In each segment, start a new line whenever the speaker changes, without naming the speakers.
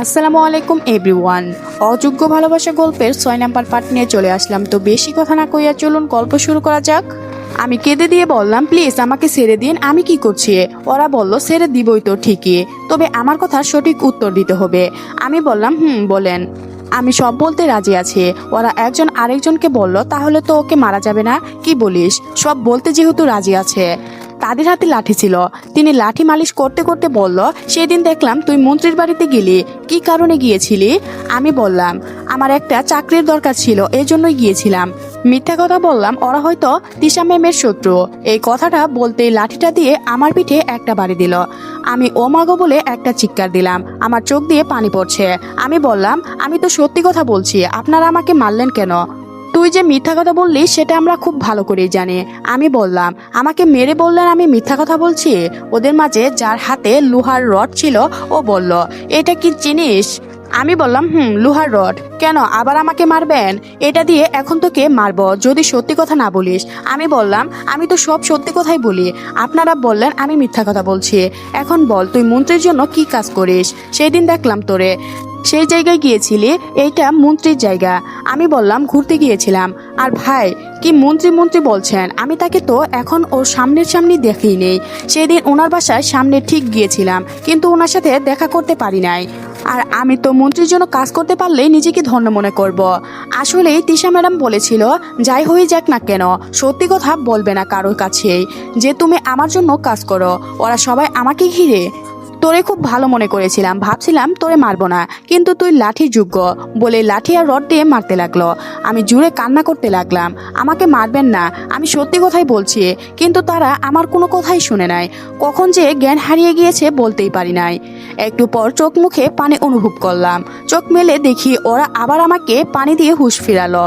আসসালামু আলাইকুম, এভরিওয়ান। অযোগ্য ভালোবাসা গল্পের ছয় নাম্বার পার্ট নিয়ে চলে আসলাম। তো বেশি কথা না কইয়া চলুন, গল্প শুরু করা যাক। আমি কেঁদে দিয়ে বললাম, প্লিজ আমাকে ছেড়ে দিন, আমি কি করছি? ওরা বলল, ছেড়ে দিবই তো ঠিকই, তবে আমার কথা সঠিক উত্তর দিতে হবে। আমি বললাম, হুম, বলেন। আমি সব বলতে রাজি আছি। ওরা একজন আরেকজনকে বলল, তাহলে তো ওকে মারা যাবে না, কি বলিস? সব বলতে যেহেতু রাজি আছে। তাদের হাতে লাঠি ছিল। তিনি লাঠি মালিশ করতে করতে বলল, সেদিন দেখলাম তুই মন্ত্রীর বাড়িতে গেলি। কি কারণে গিয়েছিলি? আমি বললাম, আমার একটা চাকরির দরকার ছিল, এই জন্যই গিয়েছিলাম। মিথ্যা কথা বললাম, ওরা হয়তো তিশা ম্যামের শত্রু। এই কথাটা বলতেই লাঠিটা দিয়ে আমার পিঠে একটা বাড়ি দিল। আমি ও মাগো বলে একটা চিৎকার দিলাম, আমার চোখ দিয়ে পানি পড়ছে। আমি বললাম, আমি তো সত্যি কথা বলছি, আপনারা আমাকে মারলেন কেন? তুই যে মিথ্যা কথা বললি, সেটা আমরা খুব ভালো করে জানি। আমি বললাম, আমাকে মেরে বললেন আমি মিথ্যা কথা বলছি? ওদের মাঝে যার হাতে লোহার রড ছিল, ও বলল, এটা কি জিনিস? আমি বললাম, হুম, লোহার রড। কেন, আবার আমাকে মারবেন? এটা দিয়ে এখন তোকে মারব, যদি সত্যি কথা না বলিস। আমি বললাম, আমি তো সব সত্যি কথাই বলি। আপনারা বললেন আমি মিথ্যা কথা বলছি। এখন বল, তুই মন্ত্রীর জন্য কি কাজ করিস? সেই দিন দেখলাম তোরে। সেই জায়গায় গিয়েছিলি, এইটা মন্ত্রীর জায়গা। আমি বললাম, ঘুরতে গিয়েছিলাম। আর ভাই, কি মন্ত্রী মন্ত্রী বলছেন? আমি তাকে তো এখন ওর সামনের সামনে দেখেই নেই সেদিন ওনার বাসায় সামনে ঠিক গিয়েছিলাম, কিন্তু ওনার সাথে দেখা করতে পারি নাই। আর আমি তো মন্ত্রীর জন্য কাজ করতে পারলে নিজেকে ধন্য মনে করব। আসলে তিশা ম্যাডাম বলেছিল, যাই হয়ে যাক না কেন, সত্যি কথা বলবে না কারোর কাছেই যে তুমি আমার জন্য কাজ করো, ওরা সবাই আমাকে ঘিরে তোরে খুব ভালো মনে করেছিলাম, ভাবছিলাম তোরে মারবো না, কিন্তু তুই লাঠি যোগ্য বলে লাঠি আর রড দিয়ে মারতে লাগল। আমি জুড়ে কান্না করতে লাগলাম, আমাকে মারবেন না, আমি সত্যি কথাই বলছি, কিন্তু তারা আমার কোনো কথাই শুনে নাই, কখন যে জ্ঞান হারিয়ে গিয়েছে বলতেই পারি নাই। একটু পর চোখ মুখে পানি অনুভব করলাম, চোখ মেলে দেখি ওরা আবার আমাকে পানি দিয়ে হুঁশ ফিরালো।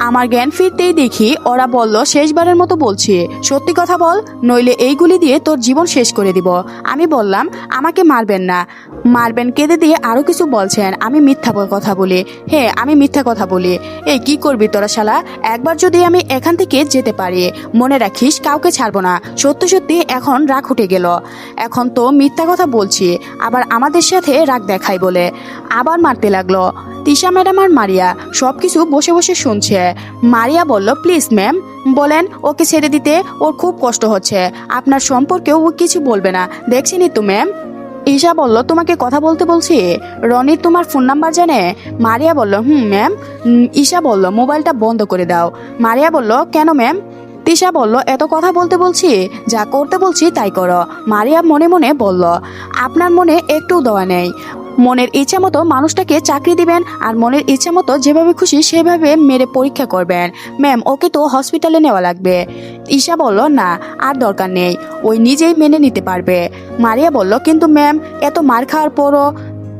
আমার জ্ঞান ফিরতেই দেখি ওরা বলল, শেষবারের মতো বলছি। সত্যি কথা বল, নইলে এইগুলি দিয়ে তোর জীবন শেষ করে দিব। আমি বললাম, আমাকে মারবেন না। মারবেন কেঁদে দিয়ে আরও কিছু বলছেন, আমি মিথ্যা কথা বলি। হ্যাঁ আমি মিথ্যা কথা বলি? এই কি করবি তোরা শালা? একবার যদি আমি এখান থেকে যেতে পারি, মনে রাখিস কাউকে ছাড়বো না। সত্যি সত্যি এখন রাগ উঠে গেল। এখন তো মিথ্যা কথা বলছি, আবার আমাদের সাথে রাগ দেখাই বলে। আবার মারতে লাগল। তিশা ম্যাডাম আর মারিয়া সব কিছু বসে বসে শুনছে। মারিয়া বলল, প্লিজ ম্যাম। বলেন, ওকে ছেড়ে দিতে ওর খুব কষ্ট হচ্ছে। আপনার সম্পর্কে ও কিছু বলবে না। দেখছেনই তো ম্যাম? ঈশা বলল, তোমাকে কথা বলতে বলছি। রনির তোমার ফোন নাম্বার জানে? মারিয়া বলল, হুম ম্যাম। ঈশা বলল, মোবাইলটা বন্ধ করে দাও। মারিয়া বলল, কেন ম্যাম? তিশা বলল, এত কথা বলতে বলছি। যা করতে বলছি তাই করো। মারিয়া মনে মনে বলল, আপনার মনে একটু দেওয়া নেই। মনের ইচ্ছা মতো মানুষটাকে চাকরি দিবেন আর মনের ইচ্ছা মতো যেভাবে খুশি সেভাবে মেরে পরীক্ষা করবেন। ম্যাম, ওকে তো হসপিটালে নেওয়া লাগবে। ঈশা বলল, না, আর দরকার নেই। ওই নিজেই মেনে নিতে পারবে। মারিয়া বলল, কিন্তু ম্যাম, এত মার খাওয়ার পরও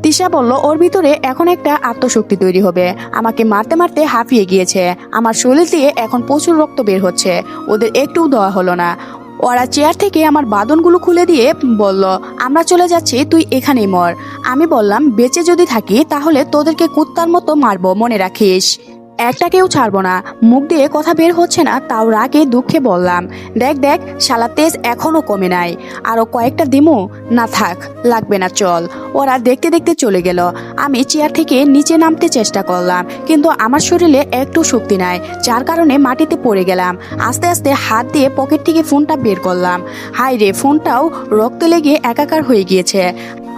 তিশা বলল, ওর ভিতরে এখন একটা আত্মশক্তি তৈরি হবে। আমাকে মারতে মারতে হাঁপিয়ে গিয়েছে। আমার শরীর দিয়ে এখন প্রচুর রক্ত বের হচ্ছে। ওদের একটুও দেওয়া হলো না। ওরা চেয়ার থেকে আমার বাদনগুলো খুলে দিয়ে বলল, আমরা চলে যাচ্ছি, তুই এখানেই মর। আমি বললাম, বেঁচে যদি থাকি, তাহলে তোদেরকে কুত্তার মতো মারবো, মনে রাখিস। একটা কেউ ছাড়বো না। মুখ দিয়ে কথা বের হচ্ছে না, তাও রাগে দুঃখে বললাম, দেখ দেখ, শালা তেজ এখনও কমে নাই। আরও কয়েকটা দিমু? না থাক, লাগবে না, চল। ওরা দেখতে দেখতে চলে গেল। আমি চেয়ার থেকে নিচে নামতে চেষ্টা করলাম, কিন্তু আমার শরীরে একটু শক্তি নাই, যার কারণে মাটিতে পড়ে গেলাম। আস্তে আস্তে হাত দিয়ে পকেট থেকে ফোনটা বের করলাম। হাই রে, ফোনটাও রক্ত লেগে একাকার হয়ে গিয়েছে।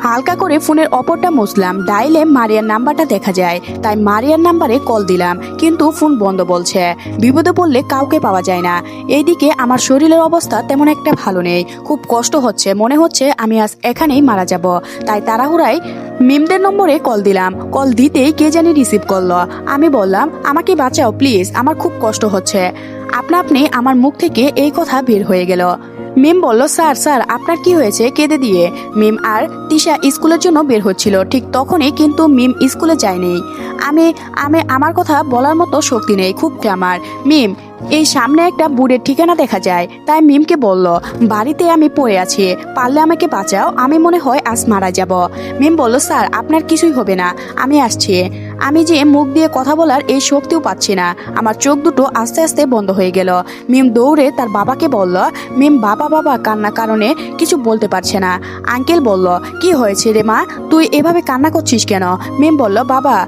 হালকা করে ফোনের অপরটা মুছলাম। ডাইলে মারিয়ার নাম্বারটা দেখা যায়, তাই মারিয়ার নাম্বারে কল দিলাম। কিন্তু ফোন বন্ধ বলছে। বিপদে পড়লে কাউকে পাওয়া যায় না। এইদিকে আমার শরীরের অবস্থা তেমন একটা ভালো নেই। খুব কষ্ট হচ্ছে। মনে হচ্ছে আমি আজ এখানেই মারা যাব। তাই তাড়াহুড়ায় মিমদের নম্বরে কল দিলাম। কল দিতেই কে জানি রিসিভ করল। আমি বললাম, আমাকে বাঁচাও, প্লিজ। আমার খুব কষ্ট হচ্ছে। আপনা আপনি আমার মুখ থেকে এই কথা বের হয়ে গেল। মিম বলল, স্যার স্যার, আপনার কি হয়েছে? কেঁদে দিয়ে। মিম আর তিশা স্কুলের জন্য বের হচ্ছিল। ঠিক তখনই কিন্তু মিম স্কুলে যায়নি আমি আমি, আমার কথা বলার মতো শক্তি নেই, খুব ক্যামার মিম এই সামনে একটা বুড়ের ঠিকানা দেখা যায়। তাই মিমকে বলল, বাড়িতে আমি পড়ে আছি। পারলে আমাকে বাঁচাও, আমি মনে হয় আজ মারা যাব। মিম বলল, স্যার, আপনার কিছুই হবে না। আমি আসছি। আমি যে মুখ দিয়ে কথা বলার এই শক্তিও পাচ্ছি না। আমার চোখ দুটো আস্তে আস্তে বন্ধ হয়ে গেল। মিম দৌড়ে তার বাবাকে বলল, মিম, বাবা বাবা কান্না কারণে কিছু বলতে পারছে না। আঙ্কেল বলল, কি হয়েছে রে মা? তুই এভাবে কান্না করছিস কেন? মিম বলল, বাবা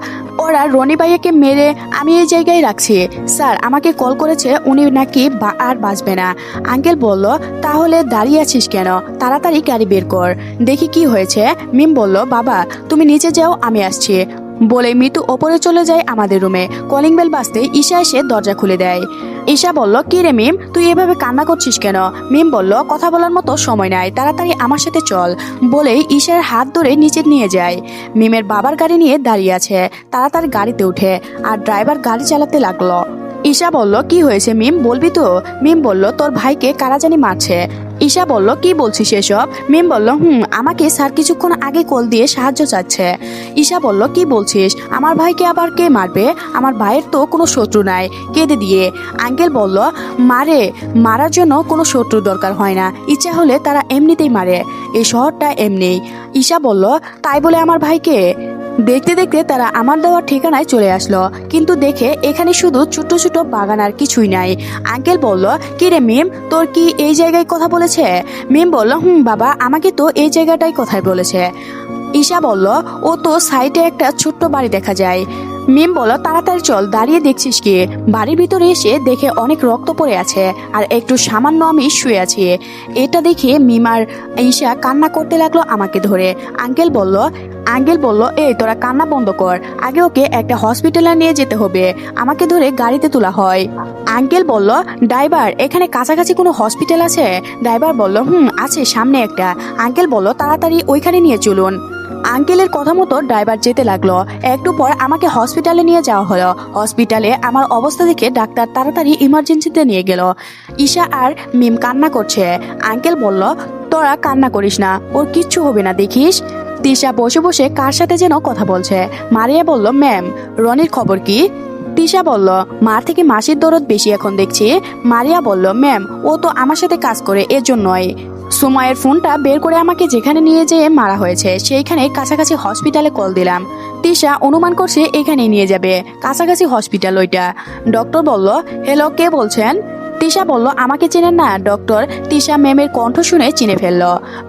ওরা রনি ভাইয়াকে মেরে আমি এই জায়গায় রাখছি। স্যার, আমাকে কল করেছে, উনি নাকি আর বাঁচবে না। আঙ্কেল বলল, তাহলে দাঁড়িয়ে আছিস কেন? তাড়াতাড়ি গাড়ি বের কর। দেখি কি হয়েছে। মিম বলল, বাবা, তুমি নিচে যাও, আমি আসছি। বলে মৃত্যু ওপরে চলে যায় আমাদের রুমে। কলিং বেল বাজতে ঈশা এসে দরজা খুলে দেয়। ঈশা বলল, কি রে মিম? তুই এভাবে কান্না করছিস কেন? মিম বলল, কথা বলার মতো সময় নাই। তাড়াতাড়ি আমার সাথে চল। বলে ঈশার হাত ধরে নিচে নিয়ে যায়। মিমের বাবার গাড়ি নিয়ে দাঁড়িয়ে আছে। তারা তার গাড়িতে উঠে, আর ড্রাইভার গাড়ি চালাতে লাগল। ঈশা বলল, কি হয়েছে মিম? বলবি তো? মিম বলল, তোর ভাইকে কারা জানি মারছে? ঈশা বলল, কি বলছিস এসব? মিম বলল, হুম, আমাকে স্যার কিছুক্ষণ আগে কল দিয়ে সাহায্য চাচ্ছে। ঈশা বলল, কি বলছিস? আমার ভাইকে আবার কে মারবে? আমার ভাইয়ের তো কোনো শত্রু নাই। কেঁদে দিয়ে। আঙ্কেল বলল, মারে, মারার জন্য কোনো শত্রু দরকার হয় না। ইচ্ছা হলে তারা এমনিতেই মারে। এই শহরটা এমনি। ঈশা বলল, তাই বলে আমার ভাইকে? দেখতে দেখতে তারা আমার দেওয়ার ঠিকানায় চলে আসলো। কিন্তু দেখে এখানে শুধু ছোট ছোট বাগান আর কিছুই নাই। আঙ্কেল বলল, কি রে মিম, তোর কি এই জায়গায় কথা বলেছে? মিম বলল, হুম, বাবা, আমাকে তো এই জায়গাটাই কথায় বলেছে। ঈশা বলল, ও তো সাইডে একটা ছোট্ট বাড়ি দেখা যায়। মিম বলল তাড়াতাড়ি চল, দাঁড়িয়ে দেখছিস কি? বাড়ির ভিতরে এসে দেখে অনেক রক্ত পড়ে আছে আর একটু সামান্য আমি শুয়ে আছি। এটা দেখে মিম আর ঈশা কান্না করতে লাগল আমাকে ধরে। আঙ্কেল বলল আঙ্কেল বলল, এই, তোরা কান্না বন্ধ কর। আগে ওকে একটা হসপিটালে নিয়ে যেতে হবে। আমাকে ধরে গাড়িতে তোলা হয়। আঙ্কেল বলল, ড্রাইভার, এখানে কাছাকাছি কোনো হসপিটাল আছে? ড্রাইভার বলল, হুম, আছে, সামনে একটা। আঙ্কেল বলল, তাড়াতাড়ি ওইখানে নিয়ে চলুন। আঙ্কেলের কথা মতো ড্রাইভার যেতে লাগল। একটু পর আমাকে হসপিটালে নিয়ে যাওয়া হলো। হসপিটালে আমার অবস্থা দেখে ডাক্তার তাড়াতাড়ি ইমার্জেন্সিতে নিয়ে গেল। ঈশা আর মিম কান্না করছে। আঙ্কেল বলল, তোরা কান্না করিস না, ওর কিচ্ছু হবে না, দেখিস? তিশা বসে বসে কার সাথে যেন কথা বলছে। মারিয়া বলল, ম্যাম, রনির খবর কি? তিশা বলল, মার থেকে মাসির দরদ বেশি এখন দেখছি। মারিয়া বলল, ম্যাম, ও তো আমার সাথে কাজ করে, এর জন্যই। সুমায়ের ফোনটা বের করে আমাকে যেখানে নিয়ে যেয়ে মারা হয়েছে, সেইখানে কাছাকাছি হসপিটালে কল দিলাম। তিশা অনুমান করছে এখানে নিয়ে যাবে, কাছাকাছি হসপিটাল ওইটা। ডক্টর বলল হ্যালো কে বলছেন? তিশা বলল, আমাকে চেনেন না, ডক্টর। তিশা ম্যামের কণ্ঠ শুনে চিনে ফেলল।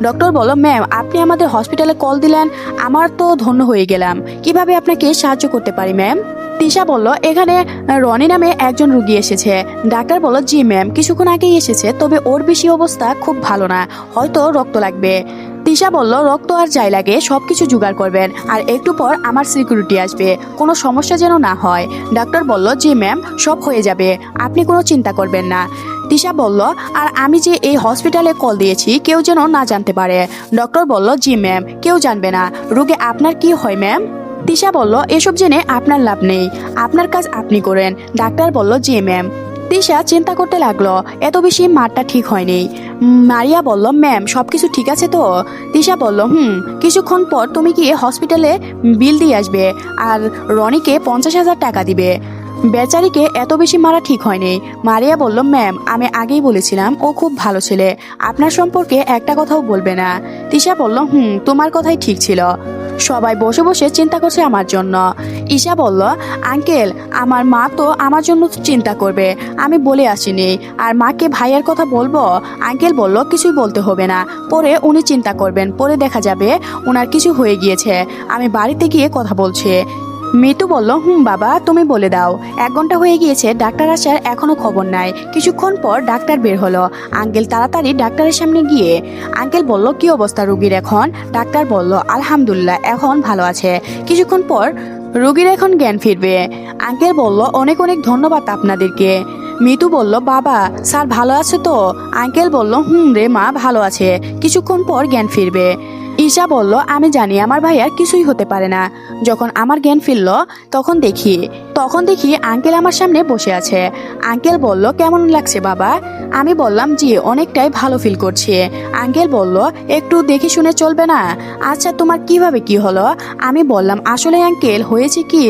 ডক্টর বলল, ম্যাম, আপনি আমাদের হসপিটালে কল দিলেন, আমার তো ধন্য হয়ে গেলাম। কীভাবে আপনাকে সাহায্য করতে পারি, ম্যাম? তিশা বলল, এখানে রনি নামে একজন রুগী এসেছে। ডাক্তার বলল, জি, ম্যাম, কিছুক্ষণ আগেই এসেছে, তবে ওর বেশি অবস্থা খুব ভালো না, হয়তো রক্ত লাগবে। তিশা বলল, রক্ত আর যাই লাগে সব কিছু জোগাড় করবেন। আর একটু পর আমার সিকিউরিটি আসবে। কোনো সমস্যা যেন না হয়। ডাক্তার বলল, জি ম্যাম, সব হয়ে যাবে। আপনি কোনো চিন্তা করবেন না। তিশা বলল, আর আমি যে এই হসপিটালে কল দিয়েছি, কেউ যেন না জানতে পারে। ডক্টর বলল, জি ম্যাম, কেউ জানবে না। রোগে আপনার কি হয় ম্যাম? তিশা বলল, এসব জেনে আপনার লাভ নেই। আপনার কাজ আপনি করেন। ডাক্তার বলল, জি ম্যাম। তিশা চিন্তা করতে লাগল, এত বেশি মারটা ঠিক হয়নি। মারিয়া বলল, ম্যাম সব কিছু ঠিক আছে তো? তিশা বলল, হুম, কিছুক্ষণ পর তুমি গিয়ে হসপিটালে বিল দিয়ে আসবে আর রনিকে পঞ্চাশ হাজার টাকা দিবে। বেচারিকে এত বেশি মারা ঠিক হয়নি। মারিয়া বলল, ম্যাম, আমি আগেই বলেছিলাম, ও খুব ভালো ছেলে। আপনার সম্পর্কে একটা কথাও বলবে না। তিশা বলল, হুম, তোমার কথাই ঠিক ছিল। সবাই বসে বসে চিন্তা করছে আমার জন্য। ঈশা বলল, আঙ্কেল, আমার মা তো আমার জন্য চিন্তা করবে। আমি বলে আসিনি। আর মাকে ভাইয়ের কথা বলব? আঙ্কেল বলল, কিছুই বলতে হবে না। পরে উনি চিন্তা করবেন। পরে দেখা যাবে ওনার কিছু হয়ে গিয়েছে। আমি বাড়িতে গিয়ে কথা বলছি। মিতু বলল, হুম বাবা, তুমি বলে দাও। এক ঘণ্টা হয়ে গিয়েছে, ডাক্তার আসার এখনও খবর নাই। কিছুক্ষণ পর ডাক্তার বের হলো। আঙ্কেল তাড়াতাড়ি ডাক্তারের সামনে গিয়ে, আঙ্কেল বলল, কি অবস্থা রুগীর এখন? ডাক্তার বলল, আলহামদুলিল্লাহ, এখন ভালো আছে। কিছুক্ষণ পর রুগীর এখন জ্ঞান ফিরবে। আঙ্কেল বলল, অনেক অনেক ধন্যবাদ আপনাদেরকে। মিতু বলল, বাবা, স্যার ভালো আছে তো? আঙ্কেল বলল, হুম রে মা, ভালো আছে। কিছুক্ষণ পর জ্ঞান ফিরবে। ঈশা বলল, আমি জানি আমার ভাইয়া কিছুই হতে পারে না। যখন আমার জ্ঞান ফিরল, তখন দেখি তখন দেখি আঙ্কেল আমার সামনে বসে আছে। আঙ্কেল বলল, কেমন লাগছে বাবা? আমি বললাম, জি, অনেকটাই ভালো ফিল করছি। আঙ্কেল বলল, একটু দেখে শুনে চলবে না? আচ্ছা তোমার কীভাবে কি হলো? আমি বললাম, আসলে আঙ্কেল, হয়েছে কি?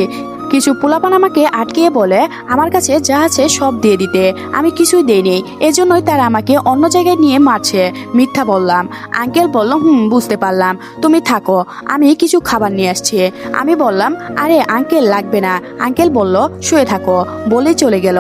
কিছু পোলাপান আমাকে আটকিয়ে বলে, আমার কাছে যা আছে সব দিয়ে দিতে। আমি কিছুই দেইনি। এজন্যই তারা আমাকে অন্য জায়গায় নিয়ে মারছে। মিথ্যা বললাম। আঙ্কেল বলল, হুম, বুঝতে পারলাম। তুমি থাকো। আমি কিছু খাবার নিয়ে আসছি। আমি বললাম, আরে আঙ্কেল, লাগবে না। আঙ্কেল বলল, শুয়ে থাকো। বলেই চলে গেল।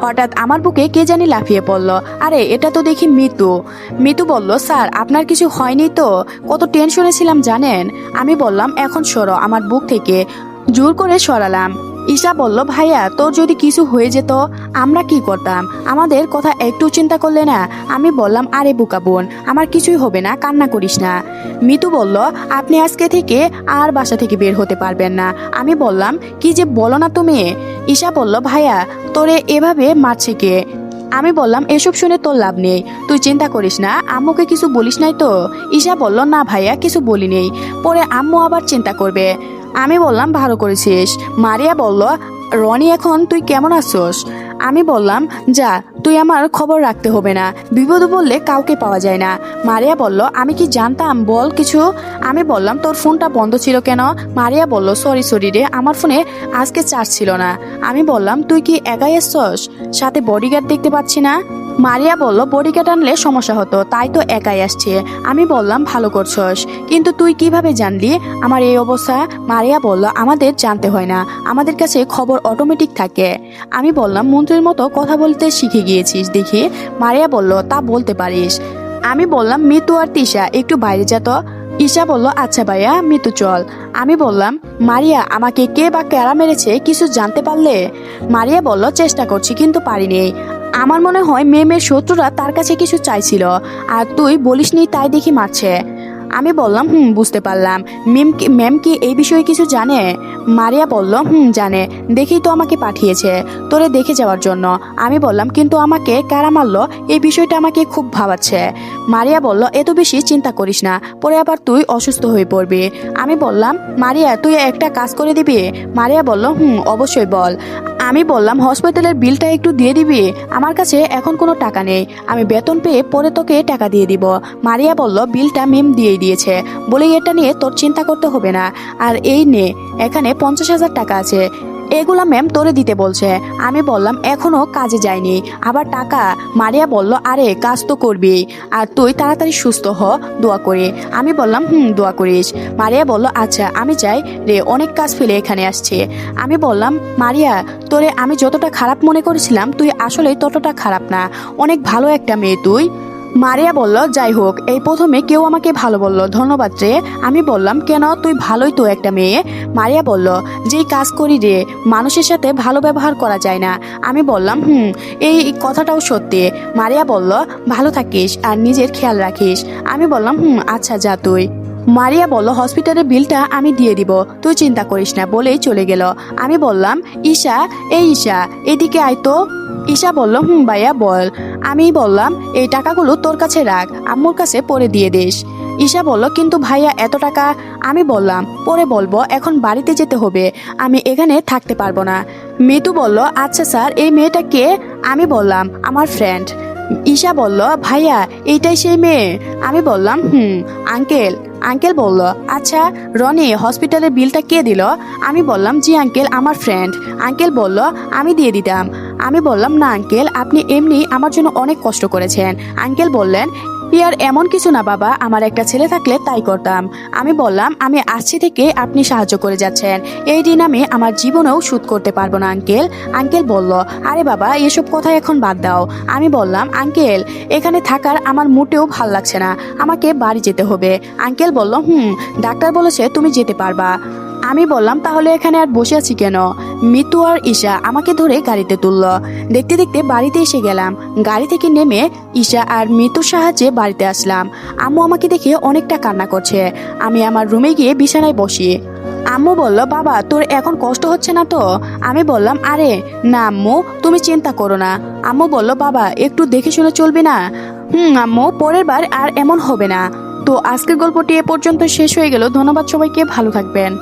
হঠাৎ আমার বুকে কে জানি লাফিয়ে পড়ল। আরে, এটা তো দেখি মিতু মিতু বলল, স্যার, আপনার কিছু হয়নি তো? কত টেনশনে ছিলাম, জানেন? আমি বললাম, এখন সরো আমার বুক থেকে। জোর করে সরালাম। ঈশা বলল, ভাইয়া, তোর যদি কিছু হয়ে যেত, আমরা কি করতাম? আমাদের কথা একটু চিন্তা করলে না? আমি বললাম, আরে বুকা বোন, আমার কিছুই হবে না, কান্না করিস না। মিতু বলল, আপনি আজকে থেকে আর বাসা থেকে বের হতে পারবেন না। আমি বললাম, কি যে বলো না তুমি? ঈশা বলল, ভাইয়া, তোরে এভাবে মারছে কে? আমি বললাম, এসব শুনে তোর লাভ নেই। তুই চিন্তা করিস না, আম্মুকে কিছু বলিস নাই তো? ঈশা বলল, না ভাইয়া, কিছু বলি নেই পরে আম্মু আবার চিন্তা করবে। আমি বললাম, ভালো করেছিস। মারিয়া বলল, রনি এখন তুই কেমন আছোস? আমি বললাম, যা, তুই আমার খবর রাখতে হবে না। বিপদ বললে কাউকে পাওয়া যায় না। মারিয়া বলল, আমি কি জানতাম? বল কিছু। আমি বললাম, তোর ফোনটা বন্ধ ছিল কেন? মারিয়া বলল, সরি সরি রে, আমার ফোনে আজকে চার্জ ছিল না। আমি বললাম, তুই কি একাই এসছস সাথে বডিগার্ড দেখতে পাচ্ছি না? মারিয়া বলল বডিগার্ড আনলে সমস্যা হতো, তাই তো একাই আসছে। আমি বললাম, ভালো করছস। কিন্তু তুই কীভাবে জানলি? আমার এই অবস্থা। মারিয়া বলল, আমাদের জানতে হয় না। আমাদের কাছে খবর অটোমেটিক থাকে। আমি বললাম, মন্ত্রীর মতো কথা বলতে শিখে গিয়েছিস দেখি। মারিয়া বলল, তা বলতে পারিস। আমি বললাম মিতু আর তিশা, একটু বাইরে যা তো। ঈশা বলল আচ্ছা ভাইয়া মিতু চল। আমি বললাম, মারিয়া, আমাকে কে বা কেরা মেরেছে, কিছু জানতে পারলে? মারিয়া বলল, চেষ্টা করছি, কিন্তু পারিনি। আমার মনে হয় মেমের শত্রুরা তার কাছে কিছু চাইছিল, আর তুই বলিসনি তাই দেখি মারছে। আমি বললাম, হুম, বুঝতে পারলাম। মিম কি ম্যাম কি এই বিষয়ে কিছু জানে? মারিয়া বলল, হুম, জানে। দেখেই তো আমাকে পাঠিয়েছে তোরে দেখে যাওয়ার জন্য। আমি বললাম, কিন্তু আমাকে কারা মারলো? এই বিষয়টা আমাকে খুব ভাবাচ্ছে। মারিয়া বলল, এত বেশি চিন্তা করিস না, পরে আবার তুই অসুস্থ হয়ে পড়বি। আমি বললাম, মারিয়া, তুই একটা কাজ করে দিবি? মারিয়া বলল, হুম, অবশ্যই বল। আমি বললাম, হসপিটালের বিলটা একটু দিয়ে দিবি? আমার কাছে এখন কোনো টাকা নেই। আমি বেতন পেয়ে পরে তোকে টাকা দিয়ে দিব। মারিয়া বলল, বিলটা মেম দিয়ে দিয়েছে বলে এটা নিয়ে তোর চিন্তা করতে হবে না। আর এই নে, এখানে পঞ্চাশ হাজার টাকা আছে। এগুলা ম্যাম তোরে দিতে বলছে। আমি বললাম, এখনও কাজে যায়নি। আবার টাকা। মারিয়া বলল, আরে, কাজ তো করবি। আর তুই তাড়াতাড়ি সুস্থ হ, দোয়া করে। আমি বললাম, হুম, দোয়া করিস। মারিয়া বলল আচ্ছা আমি যাই। রে, অনেক কাজ ফেলে এখানে আসছে। আমি বললাম, মারিয়া, তোরে আমি যতটা খারাপ মনে করেছিলাম, তুই আসলেই ততটা খারাপ না। অনেক ভালো একটা মেয়ে তুই। মারিয়া বলল, যাই হোক, এই প্রথমে কেউ আমাকে ভালো বলল। ধন্যবাদ রে। আমি বললাম, কেন? তুই ভালোই তো একটা মেয়ে। মারিয়া বলল, যেই কাজ করি রে, মানুষের সাথে ভালো ব্যবহার করা যায় না। আমি বললাম, হুম, এই কথাটাও সত্যি। মারিয়া বলল, ভালো থাকিস আর নিজের খেয়াল রাখিস। আমি বললাম, হুম আচ্ছা যা তুই। মারিয়া বলল, হসপিটালের বিলটা আমি দিয়ে দিব। তুই চিন্তা করিস না। বলেই চলে গেল। আমি বললাম, ঈশা, এই ঈশা, এদিকে আয় তো। ঈশা বলল, হুম ভাইয়া, বল। আমি বললাম, এই টাকাগুলো তোর কাছে রাখ, আম্মুর কাছে পরে দিয়ে দিস। ঈশা বলল, কিন্তু ভাইয়া, এত টাকা? আমি বললাম, পরে বলব, এখন বাড়িতে যেতে হবে, আমি এখানে থাকতে পারব না। মিতু বলল আচ্ছা স্যার, এই মেয়েটা কে? আমি বললাম, আমার ফ্রেন্ড ঈশা বলল, ভাইয়া, এইটাই সেই মেয়ে। আমি বললাম, হুম আঙ্কেল আঙ্কেল বলল আচ্ছা রনি, হসপিটালের বিলটা কে দিল? আমি বললাম, জি, আঙ্কেল, আমার ফ্রেন্ড আঙ্কেল বলল, আমি দিয়ে দিতাম। আমি বললাম, না, আঙ্কেল, আপনি এমনি আমার জন্য অনেক কষ্ট করেছেন। আঙ্কেল বললেন ইয়ার এমন কিছু না বাবা, আমার একটা ছেলে থাকলে তাই করতাম। আমি বললাম, আমি আসছি থেকে আপনি সাহায্য করে যাচ্ছেন। এই ঋণ আমি আমার জীবনেও শোধ করতে পারব না, আঙ্কেল। আঙ্কেল বলল, আরে বাবা, এসব কথা এখন বাদ দাও। আমি বললাম, আঙ্কেল, এখানে থাকার আমার মোটেও ভালো লাগছে না। আমাকে বাড়ি যেতে হবে। আঙ্কেল বলল, হুম, ডাক্তার বলেছে তুমি যেতে পারবা। আমি বললাম, তাহলে এখানে আর বসে আছি কেন? মিতু আর ঈশা আমাকে ধরে গাড়িতে তুলল। দেখতে দেখতে বাড়িতে এসে গেলাম। গাড়ি থেকে নেমে ঈশা আর মিতুর সাহায্যে বাড়িতে আসলাম। আম্মু আমাকে দেখে অনেকটা কান্না করছে। আমি আমার রুমে গিয়ে বিছানায় বসি। আম্মু বলল, বাবা, তোর এখন কষ্ট হচ্ছে না তো? আমি বললাম, আরে, না আম্মু, তুমি চিন্তা করো না। আম্মু বলল, বাবা, একটু দেখে শুনে চলবে না? হুম আম্মু, পরের বার আর এমন হবে না। তো আজকের গল্পটি এ পর্যন্ত শেষ হয়ে গেল। ধন্যবাদ সবাইকে, ভালো থাকবেন।